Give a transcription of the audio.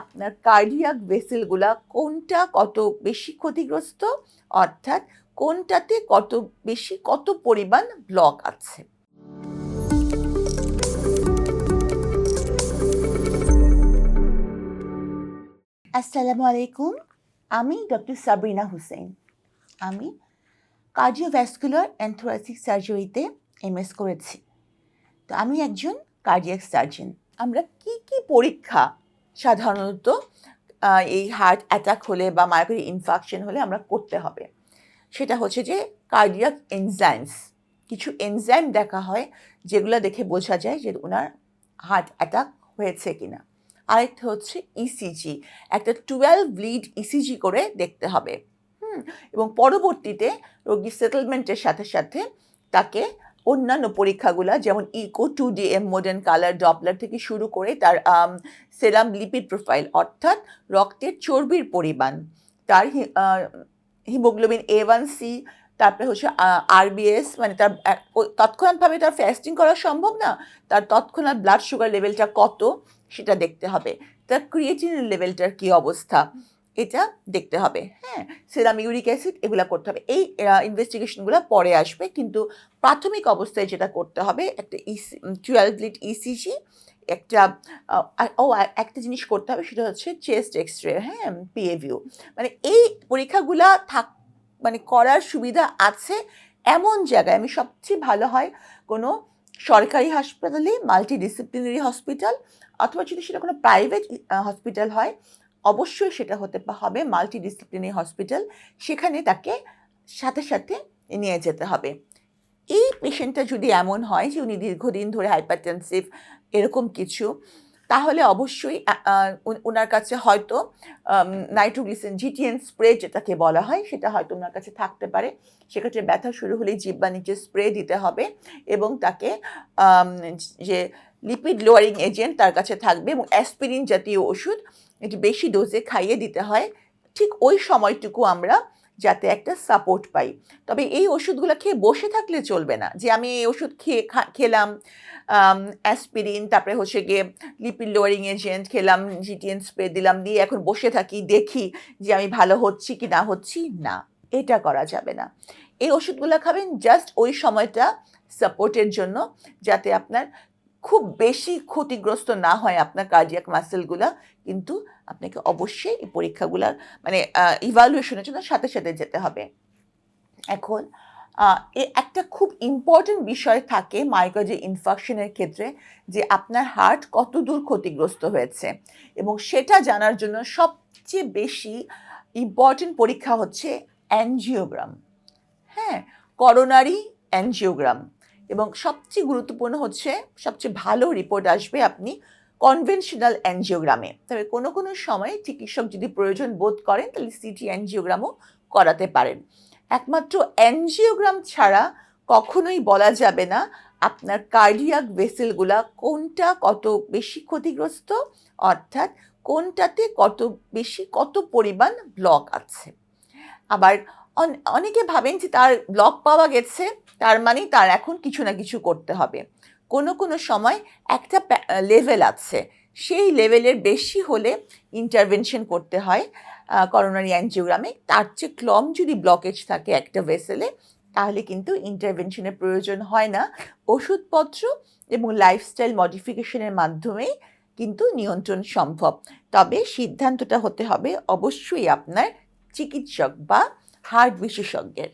আপনার কার্ডিয়াক ভেসেলগুলা কোনটা কত বেশি ক্ষতিগ্রস্ত? অর্থাৎ কোনটাতে কত বেশি, কত পরিমাণ ব্লক আছে? আসসালামু আলাইকুম, আমি ডক্টর সাবরিনা হুসেন। আমি কার্ডিওভ্যাসকুলার অ্যান্ড থোরাসিক সার্জারিতে এমএস করেছি। তো আমি একজন কার্ডিয়াক সার্জন আমরা কি কি পরীক্ষা সাধারণত এই হার্ট অ্যাটাক হলে বা মায়োকারি ইনফাকশন হলে আমরা করতে হবে। সেটা হচ্ছে যে কার্ডিয়াক এনজাইমস কিছু এনজাইম দেখা হয় যেগুলো দেখে বোঝা যায় যে ওনার হার্ট অ্যাটাক হয়েছে কিনা। আরেকটা হচ্ছে ইসিজি একটা টুয়েলভ লিড ইসিজি করে দেখতে হবে। হুম, এবং পরবর্তীতে রোগী সেটেলমেন্টের সাথে সাথে তাকে অন্যান্য পরীক্ষাগুলো, যেমন echo two D M modern colour Doppler থেকে শুরু করে তার সেরাম লিপিড প্রোফাইল অর্থাৎ রক্তের চর্বির পরিমাণ। তার হিমোগ্লোবিন এ ওয়ান সি তারপরে হচ্ছে আরবিএস মানে তার তৎক্ষণাৎভাবে তার ফ্যাস্টিং করা সম্ভব না, তার তৎক্ষণাৎ ব্লাড সুগার লেভেলটা কত, সেটা দেখতে হবে। তার ক্রিয়েটিনের লেভেলটার কী অবস্থা? এটা দেখতে হবে। হ্যাঁ সেরাম ইউরিক অ্যাসিড এগুলো করতে হবে। এই ইনভেস্টিগেশনগুলো পরে আসবে, কিন্তু প্রাথমিক অবস্থায় যেটা করতে হবে, একটা ইসি টুয়েলভ লিট ইসিজি একটা ও একটা জিনিস করতে হবে, সেটা হচ্ছে চেস্ট এক্স রে হ্যাঁ পিএভিউ মানে এই পরীক্ষাগুলা থাক মানে করার সুবিধা আছে এমন জায়গায়। আমি সবচেয়ে ভালো হয় কোনো সরকারি হাসপাতালে মাল্টি ডিসিপ্লিনারি হসপিটাল অথবা যদি সেটা কোনো প্রাইভেট হসপিটাল হয় অবশ্যই সেটা হতে হবে মাল্টি ডিসিপ্লিনারি হসপিটাল সেখানে তাকে সাথে সাথে নিয়ে যেতে হবে। এই পেশেন্টটা যদি এমন হয় যে উনি দীর্ঘদিন ধরে হাইপারটেনসিভ এরকম কিছু তাহলে অবশ্যই ওনার কাছে হয়তো নাইট্রোগ্লিসিন জিটিএন স্প্রে যেটাকে বলা হয়, সেটা হয়তো ওনার কাছে থাকতে পারে। সেক্ষেত্রে ব্যথা শুরু হলেই জিব্বা নিচে স্প্রে দিতে হবে এবং তাকে যে লিপিড লোয়ারিং এজেন্ট তার কাছে থাকবে এবং অ্যাসপিরিন জাতীয় ওষুধ একটু বেশি ডোজে খাইয়ে দিতে হয়। ঠিক ওই সময়টুকু আমরা যাতে একটা সাপোর্ট পাই। তবে এই ওষুধগুলো খেয়ে বসে থাকলে চলবে না। যে আমি এই ওষুধ খেয়ে খেলাম অ্যাসপিরিন তারপরে হচ্ছে গিয়ে লিপিড লোয়ারিং এজেন্ট খেলাম জিটিএন স্প্রে দিলাম, দিয়ে এখন বসে থাকি, দেখি যে আমি ভালো হচ্ছি কি না হচ্ছি, না, এটা করা যাবে না। এই ওষুধগুলো খাবেন জাস্ট ওই সময়টা সাপোর্টের জন্য, যাতে আপনার খুব বেশি ক্ষতিগ্রস্ত না হয় আপনার কার্ডিয়াক মাসেলগুলা কিন্তু আপনাকে অবশ্যই এই পরীক্ষাগুলার মানে ইভালুয়েশনের জন্য সাথে সাথে যেতে হবে। এখন এ একটা খুব ইম্পর্টেন্ট বিষয় থাকে মাইকোজে ইনফেকশনের ক্ষেত্রে, যে আপনার হার্ট কত দূর ক্ষতিগ্রস্ত হয়েছে। এবং সেটা জানার জন্য সবচেয়ে বেশি ইম্পর্টেন্ট পরীক্ষা হচ্ছে অ্যানজিওগ্রাম হ্যাঁ করোনারি অ্যানজিওগ্রাম এবং সবচেয়ে গুরুত্বপূর্ণ হচ্ছে, সবচেয়ে ভালো রিপোর্ট আসবে আপনি কনভেনশনাল অ্যানজিওগ্রামে তবে কোনো কোনো সময় চিকিৎসক যদি প্রয়োজন বোধ করেন, তাহলে সিটি অ্যানজিওগ্রামও করাতে পারেন। একমাত্র অ্যানজিওগ্রাম ছাড়া কখনোই বলা যাবে না আপনার কার্ডিয়াক ভেসেলগুলা কোনটা কত বেশি ক্ষতিগ্রস্ত, অর্থাৎ কোনটাতে কত বেশি, কত পরিমাণ ব্লক আছে। আবার অনেকে ভাবেন যে তার ব্লক পাওয়া গেছে, তার মানে তার এখন কিছু না কিছু করতে হবে। কোনো কোনো সময় একটা লেভেল আছে, সেই লেভেলের বেশি হলে ইন্টারভেনশন করতে হয় করোনারি অ্যানজিওগ্রামে তার চেয়ে ক্লম যদি ব্লকেজ থাকে একটা ভেসেলে তাহলে কিন্তু ইন্টারভেনশনের প্রয়োজন হয় না। ওষুধপত্র এবং লাইফস্টাইল মডিফিকেশনের মাধ্যমেই কিন্তু নিয়ন্ত্রণ সম্ভব। তবে সিদ্ধান্তটা হতে হবে অবশ্যই আপনার চিকিৎসক বা হার্ট বিশেষজ্ঞের।